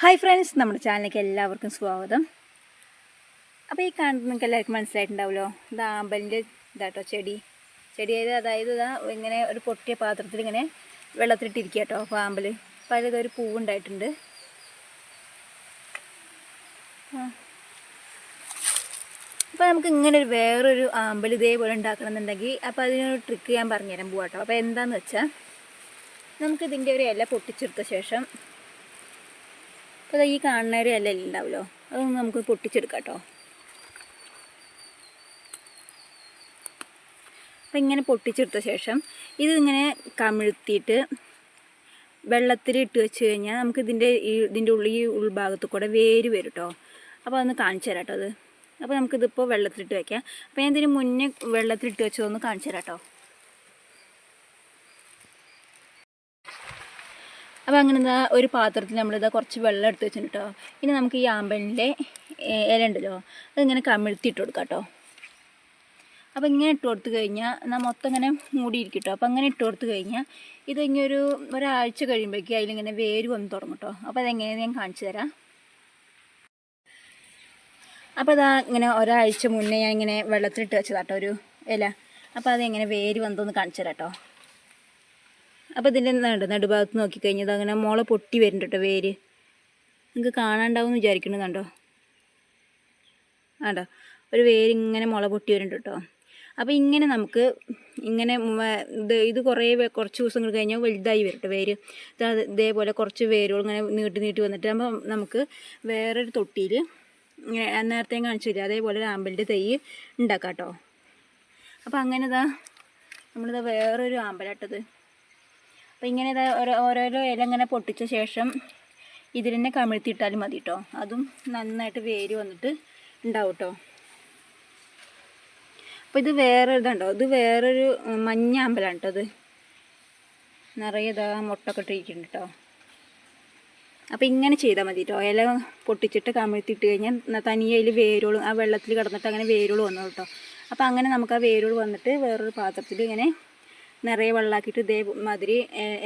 Hi friends നമ്മുടെ ചാനലിലേക്ക് എല്ലാവർക്കും സ്വാഗതം. അപ്പോൾ ഈ കാണുന്നത് നിങ്ങൾക്ക് എല്ലാവർക്കും മനസ്സിലായിട്ടുണ്ടാവുമല്ലോ ഇത് ആമ്പലിന്റെ ഇതാട്ടോ ചെടി. ചെടി ആയത് അതായത് ഇതാ ഇങ്ങനെ ഒരു പൊട്ടിയ പാത്രത്തിൽ ഇങ്ങനെ വെള്ളത്തിലിട്ടിരിക്കുക കേട്ടോ അപ്പോൾ ആമ്പൽ. അപ്പോൾ ഇതൊരു പൂവുണ്ടായിട്ടുണ്ട് അപ്പോൾ നമുക്ക് ഇങ്ങനെ ഒരു വേറൊരു ആമ്പൽ ഇതേപോലെ ഉണ്ടാക്കണം എന്നുണ്ടെങ്കിൽ അപ്പോൾ അതിനൊരു ട്രിക്ക് ഞാൻ പറഞ്ഞുതരാൻ പോവാട്ടോ. അപ്പോൾ എന്താണെന്ന് വെച്ചാൽ നമുക്കിതിന്റെ ഒരു ഇല പൊട്ടിച്ചെടുത്ത ശേഷം അപ്പോൾ ഈ കാണുന്ന ഒരു ഉണ്ടാവുമല്ലോ അതൊന്ന് നമുക്ക് പൊട്ടിച്ചെടുക്കാം കേട്ടോ. അപ്പോൾ ഇങ്ങനെ പൊട്ടിച്ചെടുത്ത ശേഷം ഇതിങ്ങനെ കമിഴ്ത്തിയിട്ട് വെള്ളത്തിൽ ഇട്ട് വെച്ച് കഴിഞ്ഞാൽ നമുക്ക് ഇതിന്റെ ഈ ഇതിന്റെ ഉള്ളിൽ ഈ ഉൾഭാഗത്ത് കൂടെ വേര് വരും കേട്ടോ. അപ്പോൾ അതൊന്ന് കാണിച്ചു തരാം കേട്ടോ അത്. അപ്പോൾ നമുക്കിതിപ്പോൾ വെള്ളത്തിലിട്ട് വയ്ക്കാം അപ്പോൾ ഞാൻ ഇതിന് മുന്നേ വെള്ളത്തിലിട്ട് വെച്ചതൊന്ന് കാണിച്ചു തരാം കേട്ടോ. അപ്പോൾ അങ്ങനെ എന്താ ഒരു പാത്രത്തിൽ നമ്മളിതാ കുറച്ച് വെള്ളം എടുത്ത് വെച്ചിട്ടുണ്ട് കേട്ടോ ഇനി നമുക്ക് ഈ ആമ്പലിന്റെ ഇല ഉണ്ടല്ലോ അതിങ്ങനെ കമിഴ്ത്തിയിട്ട് കൊടുക്കാം കേട്ടോ അപ്പോൾ ഇങ്ങനെ ഇട്ട് കൊടുത്തു കഴിഞ്ഞാൽ നമ്മൾ മൊത്തം ഇങ്ങനെ മൂടിയിരിക്കും കേട്ടോ അപ്പോൾ അങ്ങനെ ഇട്ട് കൊടുത്തു കഴിഞ്ഞാൽ ഇത് ഇങ്ങനെ ഒരു ഒരാഴ്ച കഴിയുമ്പോഴേക്കും അതിലിങ്ങനെ വേര് വന്ന് തുടങ്ങും കേട്ടോ അപ്പോൾ അതെങ്ങനെയാണ് ഞാൻ കാണിച്ചു തരാം. അപ്പോൾ അതാ ഇങ്ങനെ ഒരാഴ്ച മുന്നേ ഞാൻ ഇങ്ങനെ വെള്ളത്തിലിട്ട് വെച്ചതാട്ടോ ഒരു ഇല. അപ്പോൾ അതെങ്ങനെ വേര് വന്നതൊന്ന് കാണിച്ചു തരാം കേട്ടോ അപ്പോൾ ഇതിന്റെ നട നടുഭാഗത്ത് നോക്കിക്കഴിഞ്ഞത് അങ്ങനെ മുള പൊട്ടി വരുന്നുണ്ട് കേട്ടോ വേര്. നിങ്ങൾക്ക് കാണാണ്ടാവും എന്ന് വിചാരിക്കണമെന്നുണ്ടോ ആണ്ടോ ഒരു വേര് ഇങ്ങനെ മുള പൊട്ടി വരുന്നുണ്ട് കേട്ടോ അപ്പോൾ ഇങ്ങനെ നമുക്ക് ഇങ്ങനെ ഇത് ഇത് കുറേ കുറച്ച് ദിവസങ്ങൾ കഴിഞ്ഞാൽ വലുതായി വരും. കേട്ടോ വേര് ഇതേപോലെ കുറച്ച് വേരുകൾ ഇങ്ങനെ നീട്ടി നീട്ടി വന്നിട്ട് അപ്പോൾ നമുക്ക് വേറൊരു തൊട്ടിയിൽ ഇങ്ങനെ നേരത്തെയും നേരത്തെ കാണിച്ചു തരിക അതേപോലെ ഒരു ആമ്പലിന്റെ തൈ ഉണ്ടാക്കാം കേട്ടോ അപ്പോൾ അങ്ങനെ ഇതാ നമ്മളിതാ വേറൊരു ആമ്പലാട്ടത്. അപ്പോൾ ഇങ്ങനെ ഇത് ഓരോ ഓരോരോ ഇല ഇങ്ങനെ പൊട്ടിച്ച ശേഷം ഇതിൽ തന്നെ കമിഴ്ത്തിയിട്ടാലും മതി കേട്ടോ അതും നന്നായിട്ട് വേര് വന്നിട്ട് ഉണ്ടാവും കേട്ടോ അപ്പോൾ ഇത് വേറെ ഇതുണ്ടോ ഇത് വേറൊരു മഞ്ഞ അമ്പലമാണ് കേട്ടോ ഇത്. നിറയെ ഇതാ മുട്ടൊക്കെ ഇട്ടിരിക്കുന്നുണ്ട് കേട്ടോ അപ്പോൾ ഇങ്ങനെ ചെയ്താൽ മതി കേട്ടോ ഇല പൊട്ടിച്ചിട്ട് കമിഴ്ത്തിയിട്ട് കഴിഞ്ഞാൽ തനിയെ അതിൽ വേരുകൾ ആ വെള്ളത്തിൽ കിടന്നിട്ട് അങ്ങനെ വേരുകൾ വന്നു കേട്ടോ അപ്പോൾ അങ്ങനെ നമുക്ക് ആ വേരുകൾ വന്നിട്ട് വേറൊരു പാത്രത്തിൽ ഇങ്ങനെ നിറയെ വെള്ളമാക്കിയിട്ട് ഇതേമാതിരി മാതിരി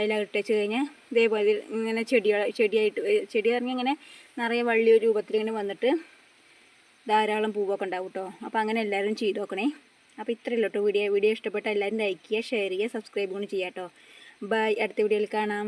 ഇല ഇട്ടേച്ച് കഴിഞ്ഞാൽ ഇതേപോലെ ഇങ്ങനെ ചെടികൾ ചെടിയായിട്ട് ചെടി പറഞ്ഞാൽ ഇങ്ങനെ നിറയെ വള്ളി രൂപത്തിൽ ഇങ്ങനെ വന്നിട്ട് ധാരാളം പൂവൊക്കെ ഉണ്ടാവും കേട്ടോ. അപ്പോൾ അങ്ങനെ എല്ലാവരും ചെയ്ത് നോക്കണേ. അപ്പോൾ ഇത്രയല്ലോ കേട്ടോ വീഡിയോ. വീഡിയോ ഇഷ്ടപ്പെട്ട എല്ലാവരും ലൈക്ക് ചെയ്യുക ഷെയർ ചെയ്യുക സബ്സ്ക്രൈബ് കൂടി ചെയ്യാം കേട്ടോ. ബൈ അടുത്ത വീഡിയോയിൽ കാണാം.